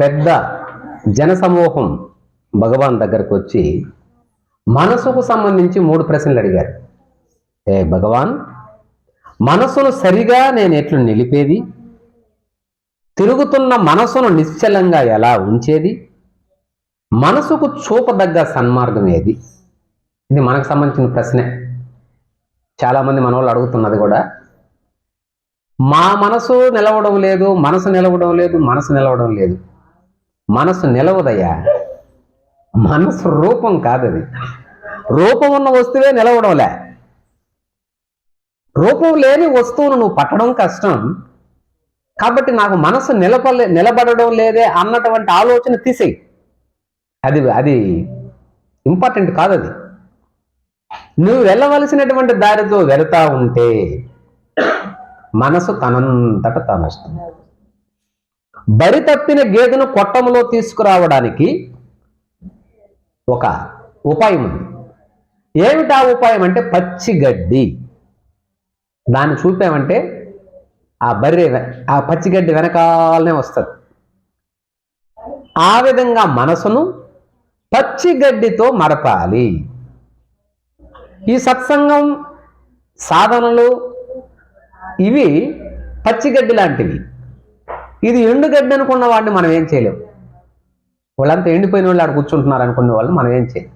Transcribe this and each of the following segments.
పెద్ద జనసమూహం భగవాన్ దగ్గరకు వచ్చి మనసుకు సంబంధించి మూడు ప్రశ్నలు అడిగారు. ఏ భగవాన్ మనసును సరిగా నేను ఎట్లు నిలిపేది? తిరుగుతున్న మనసును నిశ్చలంగా ఎలా ఉంచేది? మనసుకు చూపదగ్గ సన్మార్గం ఏది? ఇది మనకు సంబంధించిన ప్రశ్నే. చాలామంది మన వాళ్ళు అడుగుతున్నది కూడా మా మనసు నిలవడం లేదు మనసు నిలవడం లేదు మనసు నిలవడం లేదు. మనసు నిలవదయ్యా. మనసు రూపం కాదు అది రూపం ఉన్న వస్తువే నిలవడంలే. రూపం లేని వస్తువును నువ్వు పట్టడం కష్టం. కాబట్టి నాకు మనసు నిలబలే నిలబడడం లేదే అన్నటువంటి ఆలోచన తీసేయి. అది అది ఇంపార్టెంట్ కాదు అది నువ్వు వెళ్ళవలసినటువంటి దారితో వెళతా ఉంటే మనసు తనంతట తాను వస్తుంది బరి తప్పిన గేదెను కొట్టంలో తీసుకురావడానికి ఒక ఉపాయం ఉంది. ఏమిటా ఉపాయం అంటే పచ్చి గడ్డి. దాన్ని చూపామంటే ఆ బర్రె ఆ పచ్చిగడ్డి వెనకాలనే వస్తుంది. ఆ విధంగా మనసును పచ్చిగడ్డితో మరపాలి. ఈ సత్సంగం సాధనలు ఇవి పచ్చిగడ్డి లాంటివి. ఇది ఎండుగడ్డి అనుకున్న వాడిని మనం ఏం చేయలేం. వాళ్ళంతా ఎండిపోయిన వాళ్ళు ఆడ కూర్చుంటున్నారు అనుకునే వాళ్ళు మనం ఏం చేయలేం.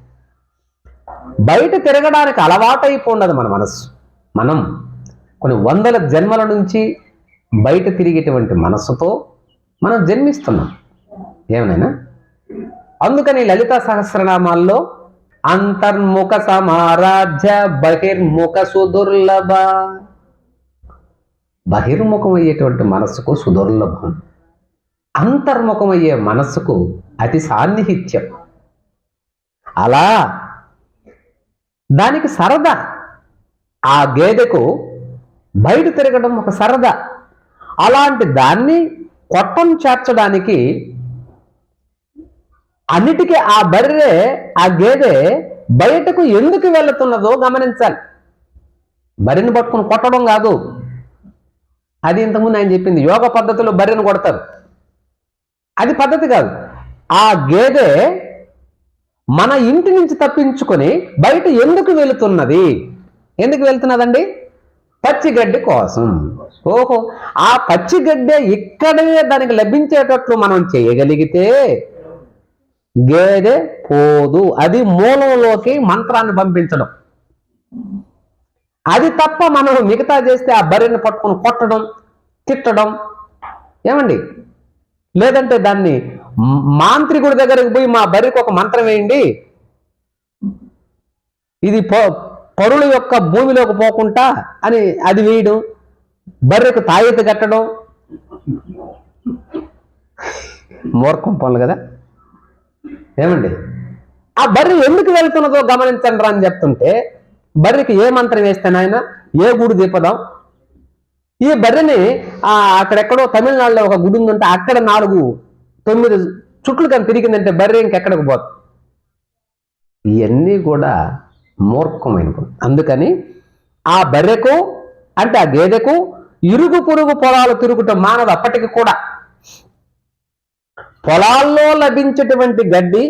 బయట తిరగడానికి అలవాటు అయిపోన్నది మన మనస్సు. మనం కొన్ని వందల జన్మల నుంచి బయట తిరిగేటువంటి మనస్సుతో మనం జన్మిస్తున్నాం. ఏమనైనా? అందుకని లలిత సహస్రనామాల్లో అంతర్ముఖ సమారాధ్య బహిర్ముఖ సుదుర్లభ బహిర్ముఖం అయ్యేటువంటి మనస్సుకు సుదుర్లభం. అంతర్ముఖమయ్యే మనస్సుకు అతి సాన్నిహిత్యం. అలా దానికి సరదా. ఆ గేదెకు బయట తిరగడం ఒక సరదా. అలాంటి దాన్ని కొట్టం చేర్చడానికి అన్నిటికీ ఆ బర్రె ఆ గేదె బయటకు ఎందుకు వెళుతున్నదో గమనించాలి. బరిని పట్టుకుని కొట్టడం కాదు. అది ఇంతకుముందు ఆయన చెప్పింది. యోగ పద్ధతిలో బర్రెను కొడతారు. అది పద్ధతి కాదు. ఆ గేదె మన ఇంటి నుంచి తప్పించుకొని బయట ఎందుకు వెళుతున్నది? ఎందుకు వెళ్తున్నదండి? పచ్చిగడ్డి కోసం. ఓహో ఆ పచ్చిగడ్డే ఇక్కడే దానికి లభించేటట్లు మనం చేయగలిగితే గేదె పోదు. అది మూలంలోకి మంత్రాన్ని పంపించడం. అది తప్ప మనం మిగతా చేస్తే ఆ బర్రెని పట్టుకొని కొట్టడం తిట్టడం ఏమండి? లేదంటే దాన్ని మాంత్రికుడి దగ్గరికి పోయి మా బర్రెకి ఒక మంత్రం వేయండి. ఇది ప- పరుల యొక్క భూమిలోకి పోకుండా అని అది వేయడం బర్రెకు తాయెత్త కట్టడం. మూర్ఖం పనులు కదా? ఏమండి? ఆ బర్రె ఎందుకు వెళ్తున్నదో గమనించండి రా అని చెప్తుంటే బర్రెకి ఏ మంత్రం వేస్తే నాయన? ఏ గుడి దీపదాం ఈ బర్రెని ఆ అక్కడెక్కడో తమిళనాడులో ఒక గుడి ఉందంటే అక్కడ నాలుగు తొమ్మిది చుట్లు కానీ తిరిగిందంటే బర్రె ఇంకెక్కడికి పోదు. ఇవన్నీ కూడా మూర్ఖమైన అందుకని ఆ బర్రెకు అంటే ఆ గేదెకు ఇరుగు పొరుగు పొలాలు తిరుగుట మానదు అప్పటికి కూడా. పొలాల్లో లభించేటువంటి గడ్డి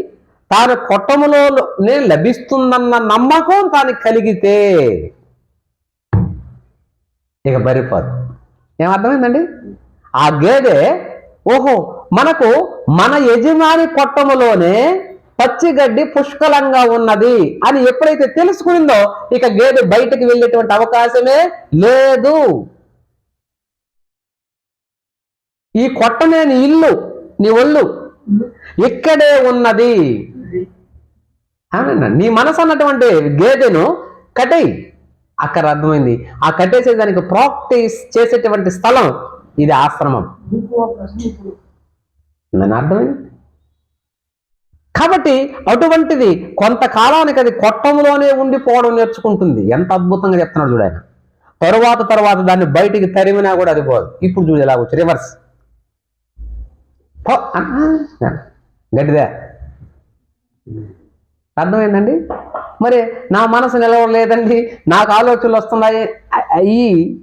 తాను కొట్టములోనే లభిస్తుందన్న నమ్మకం తాను కలిగితే ఇక బరిపోదు. ఏమర్థమైందండి? ఆ గేదె ఓహో మనకు మన యజమాని కొట్టములోనే పచ్చిగడ్డి పుష్కలంగా ఉన్నది అని ఎప్పుడైతే తెలుసుకునిందో ఇక గేదె బయటకు వెళ్ళేటువంటి అవకాశమే లేదు. ఈ కొట్టలేని ఇల్లు నీ ఒళ్ళు ఇక్కడే ఉన్నది. అవునన్నా నీ మనసు అన్నటువంటి గేదెను కట్టేయి అక్కడ అర్థమైంది. ఆ కట్టేసేదానికి ప్రాక్టీస్ చేసేటువంటి స్థలం ఇది ఆశ్రమం. నన్ను అర్థమైంది? కాబట్టి అటువంటిది కొంతకాలానికి అది కొట్టంలోనే ఉండిపోవడం నేర్చుకుంటుంది. ఎంత అద్భుతంగా చెప్తున్నాడు చూడ ఆయన. తరువాత తర్వాత దాన్ని బయటికి తరిమినా కూడా అది పోదు. ఇప్పుడు చూడు ఎలా వచ్చు రివర్స్ గట్టిదే. అర్థమైందండి? మరి నా మనసు నిలవలేదండి. నాకు ఆలోచనలు వస్తున్నాయి. అయ్యి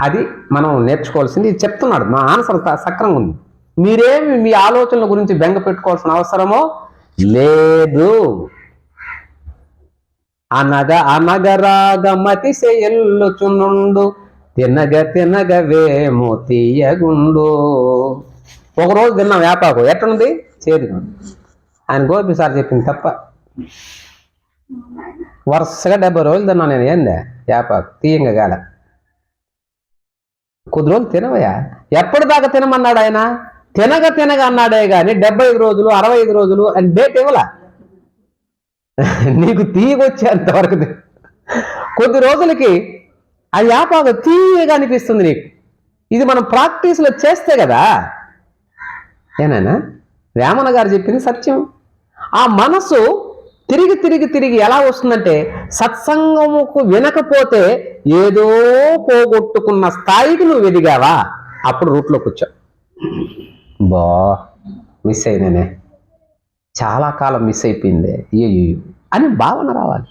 అది మనం నేర్చుకోవాల్సింది. చెప్తున్నాడు. మా ఆన్సర్ సక్రంగా ఉంది. మీరేమి మీ ఆలోచనల గురించి బెంగ పెట్టుకోవాల్సిన అవసరమో? లేదు. అనగ అనగరాగమతి ఎల్లుచునుండు తినగ తినగవేమో తీయగుండు ఒకరోజు తిన్నాం వ్యాపారం ఎట్లుంది? చేదు. ఆయన గోపి సార్ చెప్పింది తప్ప. వరుసగా డెబ్బై రోజులు తిన్నా నేను ఏందే? వేపాకు తీయంగా గాల. కొద్ది రోజులు తినవయ్యా? ఎప్పటిదాకా తినమన్నాడు ఆయన? తినగ తినగ అన్నాడే కానీ డెబ్బై ఐదు రోజులు అరవై ఐదు రోజులు అని డేట్ ఇవ్వలా? నీకు తీయగొచ్చేంత వరకు కొద్ది రోజులకి ఆ యాపాకు తీయగా అనిపిస్తుంది నీకు. ఇది మనం ప్రాక్టీస్లో చేస్తే కదా. ఏనాయనా? వేమన గారు చెప్పింది సత్యం. ఆ మనసు తిరిగి తిరిగి తిరిగి ఎలా వస్తుందంటే సత్సంగముకు వినకపోతే ఏదో పోగొట్టుకున్న స్థాయికి నువ్వు ఎదిగావా? అప్పుడు రూట్లో కూర్చో. బా మిస్ అయినానే. చాలా కాలం మిస్ అయిపోయింది. అయ్యో అని భావన రావాలి.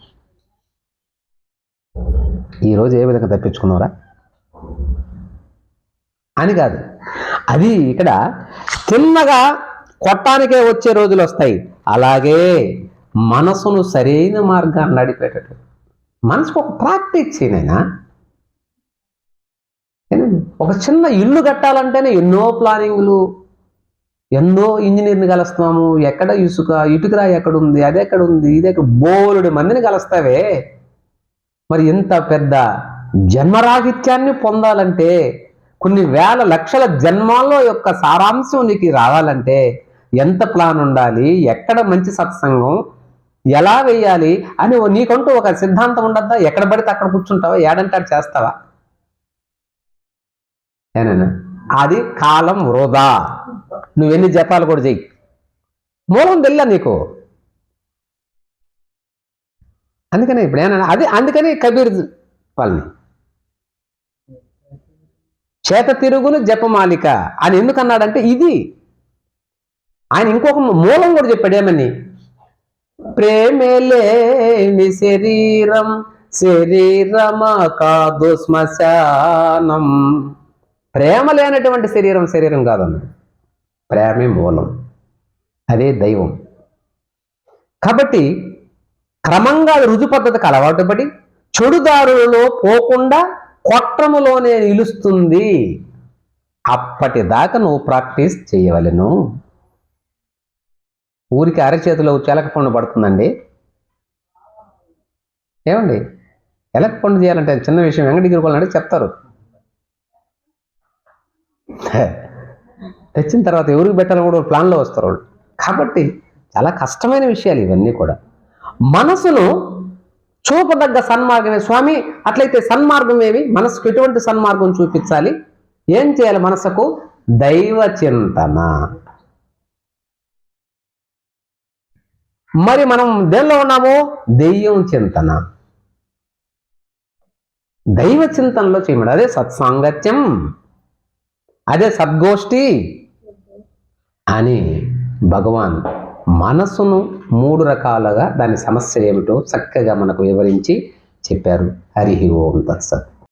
ఈరోజు ఏ విధంగా తప్పించుకున్నారా అని కాదు. అది ఇక్కడ తిన్నగా కొట్టానికే వచ్చే రోజులు వస్తాయి. అలాగే మనసును సరైన మార్గాన్ని నడిపేటట్టు. మనసుకు ఒక ప్రాక్టీస్ చేయనైనా ఒక చిన్న ఇల్లు కట్టాలంటేనే ఎన్నో ప్లానింగ్లు ఎన్నో ఇంజనీర్ని కలుస్తున్నాము ఎక్కడ ఇసుక ఇటుకరా ఎక్కడ ఉంది అది ఎక్కడ ఉంది ఇది ఎక్కడ బోలుడు మందిని కలుస్తావే. మరి ఇంత పెద్ద జన్మరాహిత్యాన్ని పొందాలంటే కొన్ని వేల లక్షల జన్మాల్లో యొక్క సారాంశం నీకు రావాలంటే ఎంత ప్లాన్ ఉండాలి? ఎక్కడ మంచి సత్సంగం? ఎలా వేయాలి? అని ఓ- నీకంటూ ఒక సిద్ధాంతం ఉండద్దా? ఎక్కడ పడితే అక్కడ కూర్చుంటావా? ఏడంటాడు చేస్తావా? ఏనైనా? అది కాలం వృధా. నువ్వెన్ని జపాలు కూడా చెయ్యి. మూలం తెల్ల నీకు? అందుకనే ఇప్పుడు ఏమన్నా అది అందుకని కబీర్ వాళ్ళని. చేత తిరుగును జపమాలిక అని ఎందుకన్నాడంటే ఇది ఆయన ఇంకొక మూలం కూడా చెప్పాడు ఏమని ప్రేమేలేని శరీరం శరీరమా కాదు శ్మశానం. ప్రేమ లేనటువంటి శరీరం శరీరం కాదన్నాడు. ప్రేమే మూలం. అదే దైవం. కాబట్టి క్రమంగా రుజు పద్ధతికి అలవాటు పడి చెడుదారులలో పోకుండా కొట్రములోనే నిలుస్తుంది. అప్పటిదాకా నువ్వు ప్రాక్టీస్ చేయవలెను. ఊరికి అరచేతిలో చిలక పండు పడుతుందండి. ఏమండి? ఎలక పండు చేయాలంటే చిన్న విషయం వెంకటగిరి వాళ్ళంటే చెప్తారు. తెచ్చిన తర్వాత ఎవరికి పెట్టాలని కూడా ప్లాన్లో వస్తారు వాళ్ళు. కాబట్టి చాలా కష్టమైన విషయాలు ఇవన్నీ కూడా. మనసును చూపదగ్గ సన్మార్గమే. స్వామి అట్లయితే సన్మార్గం ఏమి మనసుకు ఎటువంటి సన్మార్గం చూపించాలి? ఏం చేయాలి? మనసుకు దైవ చింతన. మరి మనం దేనిలో ఉన్నాము? దెయ్యం చింతన. దైవ చింతనలో చేయమడు అదే సత్సాంగత్యం. అదే సద్గోష్ఠి. అని భగవాన్ మనసును మూడు రకాలుగా దాని సమస్య ఏమిటో చక్కగా మనకు వివరించి చెప్పారు. హరి ఓం తత్సత్.